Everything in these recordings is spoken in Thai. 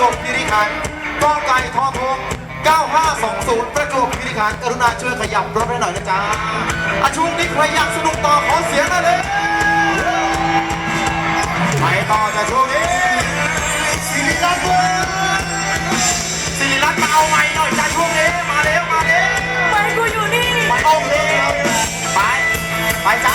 จวบคีรีขันธ์กอไก่ทอทุง9520 ประจวบคีรีขันธ์กรุณาช่วยขยับรถให้หน่อยนะจ๊ะอาช่วงนี้ใครอยากสนุกต่อขอเสียงหน่อยเลยไปต่อจากช่วงนี้สิริรัตน์เว้ยสิริรัตน์มาเอาไม้หน่อยจ้าช่วงนี้มาเร็วมาเร็วไปกูอยู่นี่ไปเอาเลยไปไปจ้า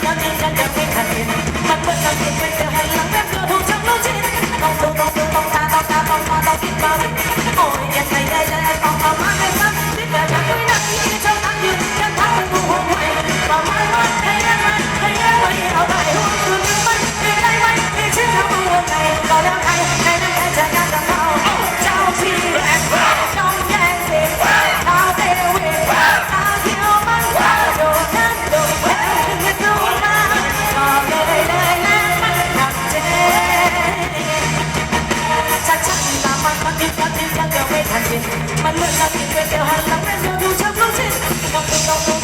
มั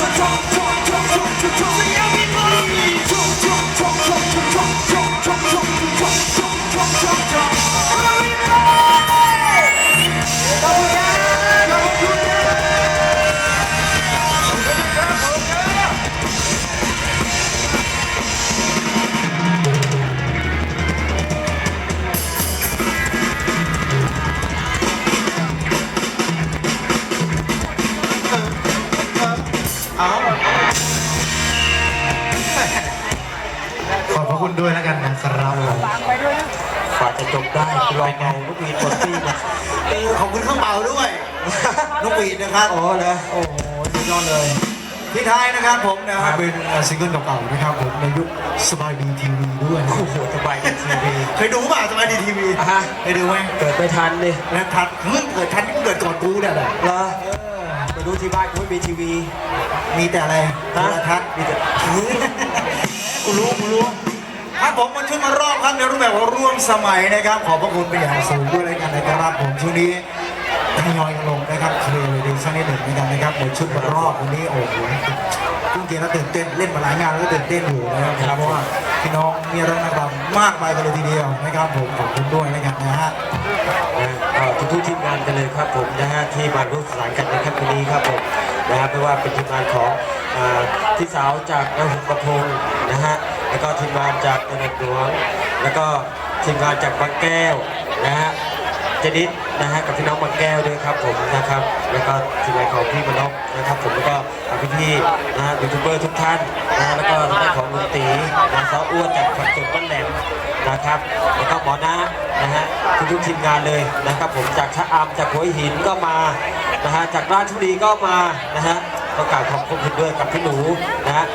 เอา ด้วยแล้วกันนะครับผมกว่าจะจบได้ลองเอาลูกวีดกดตี้มาเออขอบคุณข้างเบาด้วยนกหวีดนะครับอ๋อเหรอโอ้โหสุดยอดเลยที่ท้ายนะครับผมนะคครัรับบเป็นเอ่อซิงเกิลเก่าๆนะครับผมในยุคสบายดีทีวีด้วยโอ้โหสบายดีทีวีเคยดูป่ะสบายดีทีวีอะฮะเคยดูไหมเกิดไม่ทันดิแล้วทันมึงเกิดทันมึงเกิดก่อนกูเนี่ยแหละเหรอไปดูที่บ้านกูไม่มีทีวี มีแต่อะไรโทฮะรทัศน์มีแต่กูรู้กูรู้ ครับผมมาช่วยมารอบครับในรูปแบบว่าร่วมสมัยนะครับ ขอบพระคุณเป็นอย่างสูงด้วยเลยกันนะครับผมช่วงนี้ทยอยกันลงนะครับเคลียร์เลยดีสักนิดหนึ่งในกันนะครับในชุดมารอบวันนี้โอ้โหจริงๆแล้วตื่นเต้นเล่นมาหลายงานแล้วก็ตื่นเต้นอยู่นะครับเพราะว่าพี่น้องมีรักนักรำมากมายกันเลยทีเดียวนะครับผมขอบคุณด้วยนะครับนะฮะนะก็ทุกๆทีมงานกันเลยครับผมนะฮะที่มาร่วมสานกันในค่ำคืนนี้ครับผมนะฮะไม่ว่าเป็นทีมงานของอ่าพี่สาวจากนหุกระพงนะฮะ แล้วก็ทีมงานจากตะนกหลวง แล้วก็ทีมงานจากบางแก้วนะฮะเจนิดนะฮะกับพี่น้องบางแก้วด้วยครับผมนะครับ แล้วก็ทีมงานของพี่มนกนะครับ ผมแล้วก็พี่พี่นะฮะยูทูบเบอร์ทุกท่านนะแล้วก็ทางด้านของลุงตีนะซ้ออ้วนจากฝักสดบ้านแหลมนะครับแล้วก็หมอนะนะฮะทุกทีมงานเลยนะครับผมจากชะอำจากหัวหินก็มานะฮะจากราชบุรีก็มานะฮะก็กล่าวขอบคุณด้วยกับพี่หนูนะฮะ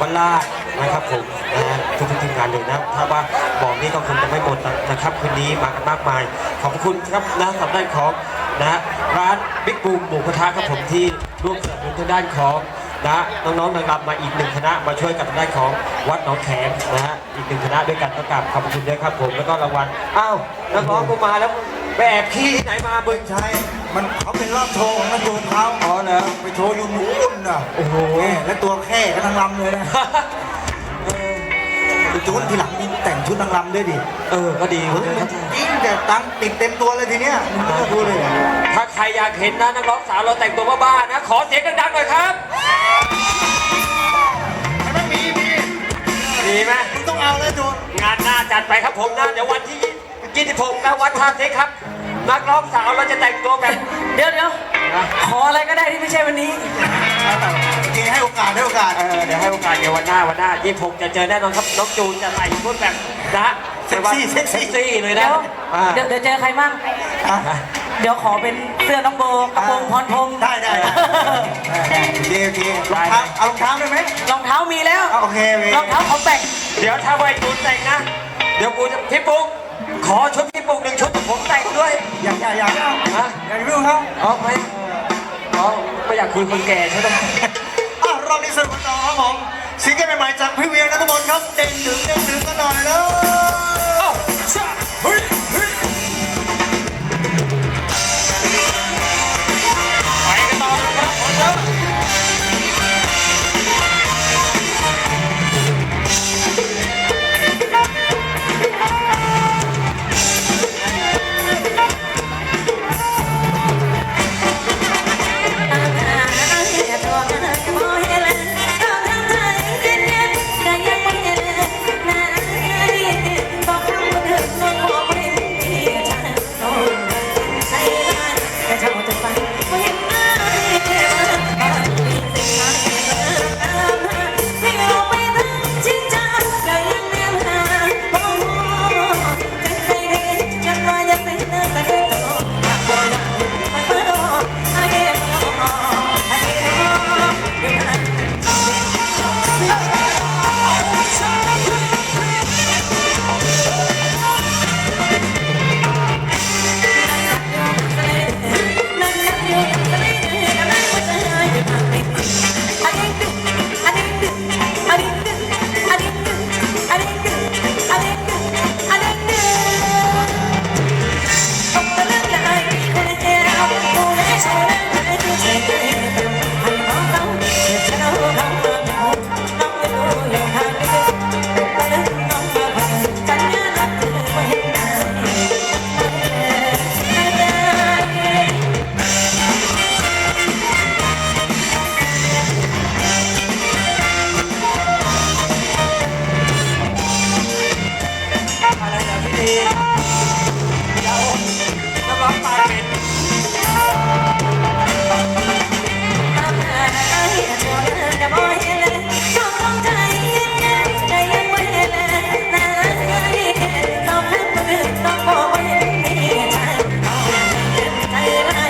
บัลลาด นะครับผมนะฮะทุกๆทีมงานเลยนะ ถ้าว่าบอกนี้ก็คงจะไม่หมดนะครับคืนนี้มากันมากมาย ขอบคุณครับนะสำหรับด้านของนะฮะร้านบิ๊กบูมหมูกระทะครับผมที่ร่วมสนับสนุนทางด้านของนะน้องๆนางรำมาอีกหนึ่งคณะมาช่วยกับทางด้านของวัดหนองแขมนะฮะอีกหนึ่งคณะด้วยกันประกราบขอบคุณด้วยครับผมแล้วก็รางวัลอ้าวนักร้องกูมาแล้วไปแอบขี้ที่ไหนมาบึงใช่มันเขาเป็นรอบโชว์ของนักโยมเขาอ๋อเหรอไปโชว์อยู่นู้นน่ะโอ้โหแม่และตัวแค่ก็นางรำเลยนะเออไป จูนทีหลังมีแต่งชุดนางรำด้วยดิ เออ ก็ดียมันยิ่งแต่ตังติดเต็มตัวเลยทีเนี้ยไม่ต้องพูดเลยถ้าใครอยากเห็นนะนักร้องสาวเราแต่งตัวบ้าๆนะ ขอเสียงดังๆหน่อยครับม่มีมีดีไหมมึงต้องเอาแล้วจูนงานหน้าจัดไปครับผมนะเดี๋ยววันที่26นะวัดท่าเทคครับ นักร้องสาวเราจะแต่งตัวแบบเดี๋ยวเดี๋ยวขออะไรก็ได้ที่ไม่ใช่วันนี้ โอเคให้โอกาสให้โอกาส เออเดี๋ยวให้โอกาสเดี๋ยววันหน้าวันหน้ายี่หกจะเจอแน่นอนครับน้องจูนจะใส่ชุดแบบนะเซ็กซี่เซ็กซี่เลยนะเดี๋ยวอ่าเดี๋ยวเดี๋ยวเจอใครมั่งเดี๋ยวขอเป็นเสื้อน้องโบกระโปรงพรพงษ์ได้ได้ได้โอเคโอเครองเท้าเอารองเท้าได้ไหมรองเท้ามีแล้วเอาโอเคโอเครองเท้าของแต่งเดี๋ยวถ้าไว้จูนแต่งนะ เดี๋ยวกูจะพี่ปุ๊กขอชุดพี่ปุ๊กหนึ่งชุดผมแต่งด้วยอยากอยากอยากเอานะอยากรู้เขาอ๋อไม่อ๋อไม่อยากคุยคนแก่ใช่ไหมอะ รอบนี้สนุกกันต่อครับผมซิงเกิลใหม่ๆจากพี่เวียนัทมนต์ครับเด้งถึงเด้งถึงกันหน่อยเลย